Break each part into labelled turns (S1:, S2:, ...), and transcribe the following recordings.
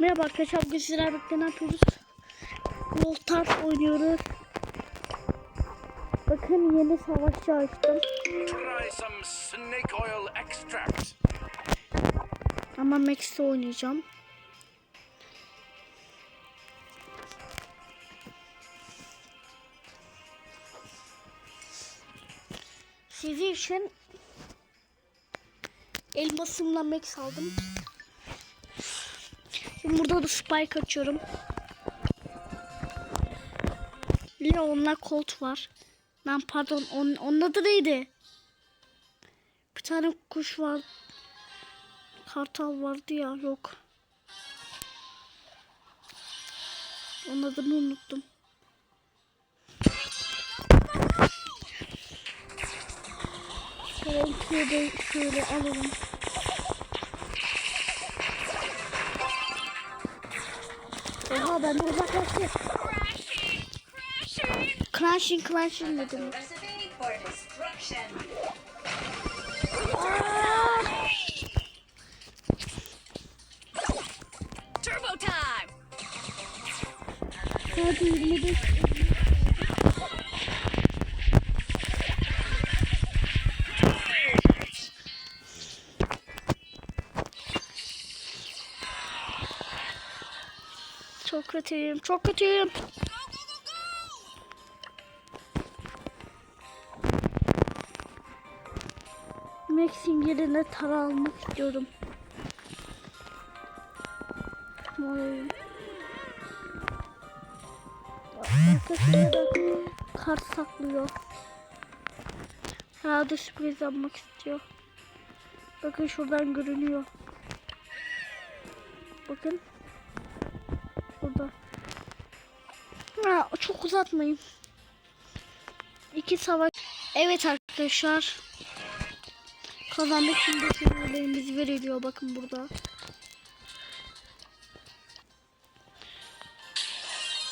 S1: Merhaba arkadaşlar bugün sizlerle birlikte ne yapıyoruz? Voltar oynuyoruz. Bakın yeni savaşçı açtım. Ama Max'te oynayacağım. Sizin için elmasımla Max aldım. Burada da Spike açıyorum. Leon'la Colt var. Ben pardon onun, onun adı neydi? Bir tane kuş var. Kartal vardı ya yok. Onun adını unuttum. Şöyle ikiye de şöyle alalım. Oha ben de uzaklaştı. Crashing crashing dedim.
S2: Recipe for destruction.
S1: Aa!
S2: Turbo time!
S1: Hadi 25. kötüyüm, çok kötüyüm. Max'in yerine tara almak istiyorum. Arkasında da kart saklıyor. Herhalde sürpriz yapmak istiyor. Bakın şuradan görünüyor. Bakın. Ha, çok uzatmayın. İki savaş. Evet arkadaşlar. Kazandık şimdi seviyelerimiz veriliyor. Bakın burada.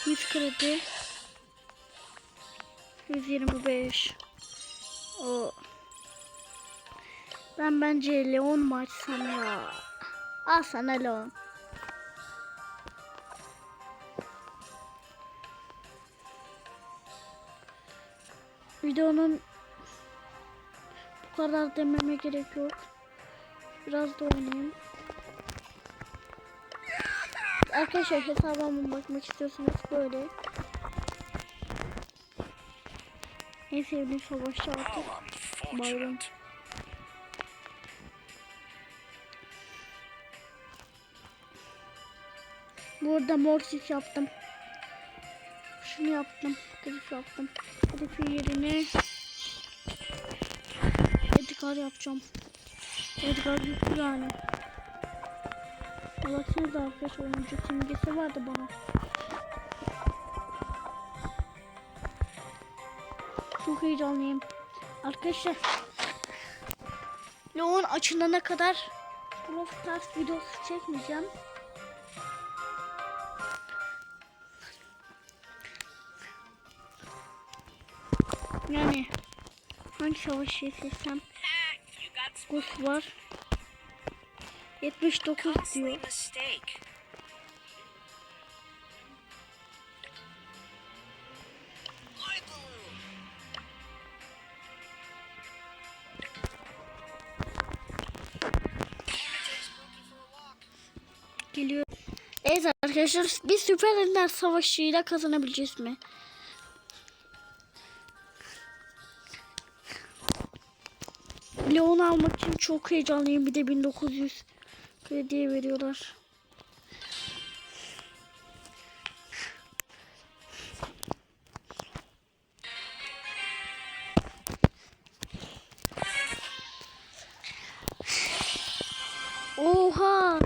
S1: 100 kredi. 125. O. Ben bence Leon mu açsam ya? Al sana Leon. Videonun bu kadar dememe gerek yok. Biraz da oynayayım. Arkadaşlar hesabıma bakmak istiyorsanız böyle. En sevdiğim savaşçı artık.
S3: Unfortunate.
S1: Burada morsis yaptım. Şunu yaptım. Grif yaptım. Grifin yerine Edgar yapacağım. Edgar güçlü yani. Baksanıza arkadaşlar oyuncu simgesi vardı bana. Çok heyecanlıyım. Arkadaşlar Leon açılana kadar Brawl Stars videosu çekmeyeceğim. Seçsem
S2: You got
S1: Gus var. 79
S2: costly
S1: diyor. Geliyor. Evet arkadaşlar bir süper ender savaşıyla kazanabileceğiz mi? Leon almak için çok heyecanlıyım. Bir de 1900 krediye veriyorlar. Oha!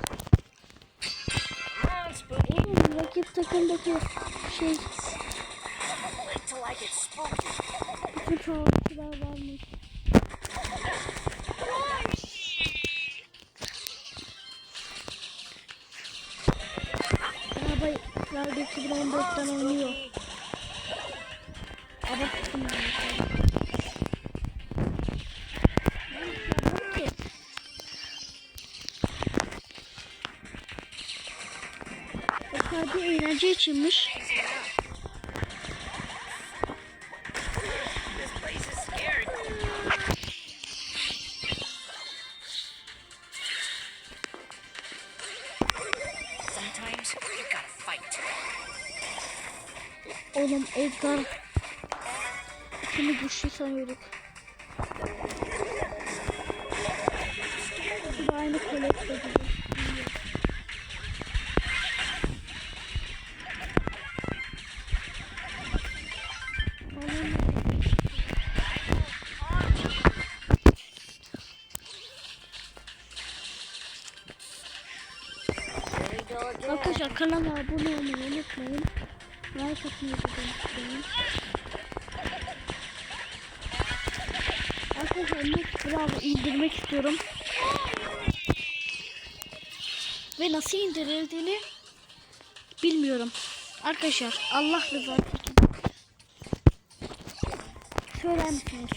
S1: Oğlum rakip takımdaki şey bütün savaşçılar varmış. Herhalde 2014'ten oynuyor. Abarttım yani. sadece eğlence içinmiş. Edgar. Seni güçlü sanıyorduk. Bu da aynı kolekte gibi. Arkadaşlar kanala abone olmayı unutmayın. Like atmayı da unutmayın. Arkadaşlar Max Bravo indirmek istiyorum. Ve nasıl indirildiğini bilmiyorum. Arkadaşlar Allah rızası için. Söyler misiniz?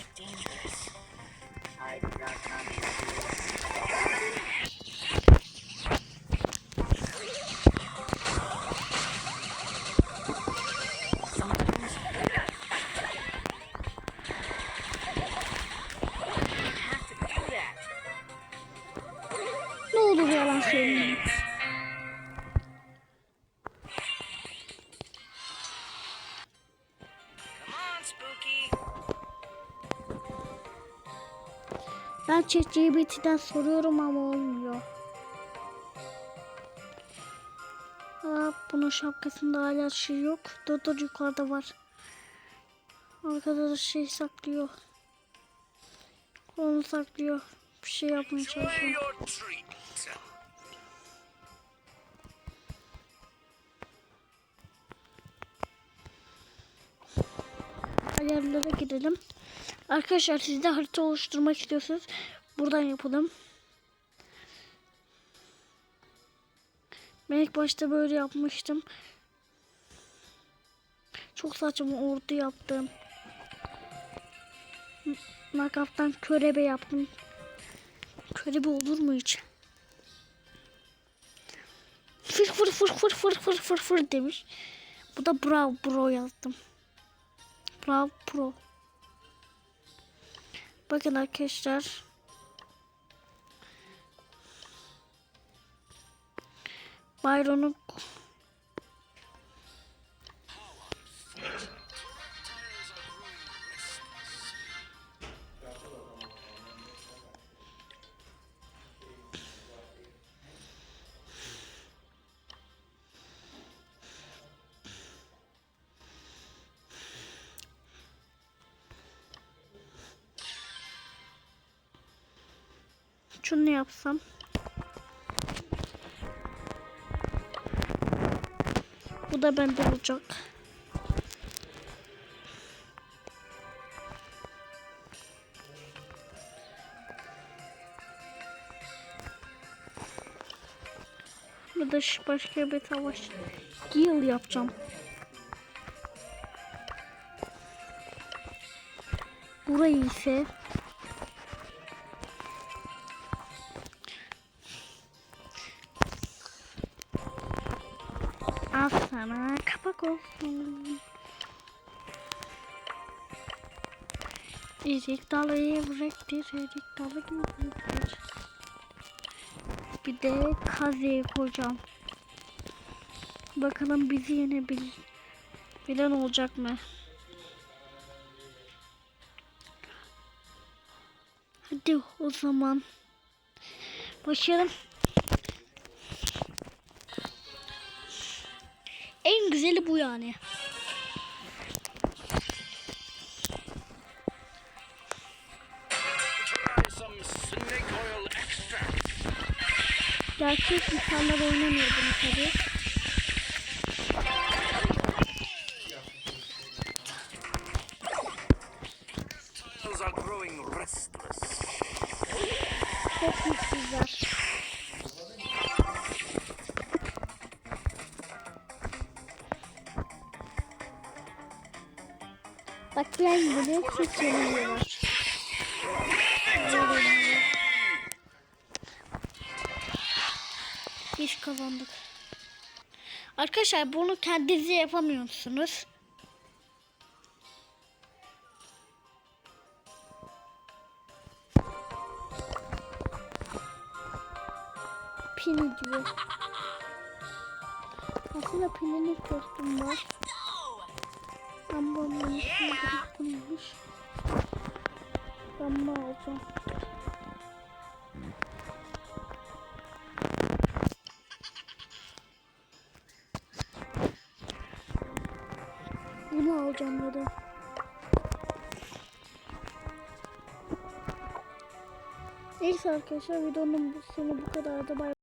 S2: Spooky.
S1: Ben ChatGPT'den soruyorum ama olmuyor. Aa, bunun şapkasında hala şey yok. Dur dur yukarıda var. Arkada da şey saklıyor. Onu saklıyor. Bir şey yapmaya çalışıyor. Ayarlara girelim. Arkadaşlar siz de harita oluşturmak istiyorsanız buradan yapalım. Ben ilk başta böyle yapmıştım. Çok saçma ordu yaptım. Nakaftan körebe yaptım. Körebe olur mu hiç? Fır fır fır fır fır fır fır fır demiş. Bu da bravo bro yazdım. Bravo Pro. Bakın arkadaşlar. Byron'un şunu yapsam. Bu da bende olacak. Bu da başka bir savaş. Yıl yapacağım. Burayı ise Al sana kapak olsun. Erik dalı evrektir, erik dalı gevrektir. Bir de kazıya koyacağım. Bakalım bizi yenebil bilen olacak mı? Hadi o zaman. Başlayalım. En güzeli bu yani. Gerçek insanlar oynamıyor bunu tabi. Ben böyle çok yeniliyorlar. Biz kazandık. Arkadaşlar bunu kendiniz yapamıyorsunuz. Pin diyor. Aslında pininin kostüm var. Ben bunun üstüne. Ben bunu alacağım. Bunu alacağım ya da. Neyse arkadaşlar videonun sonu bu kadardı. Bay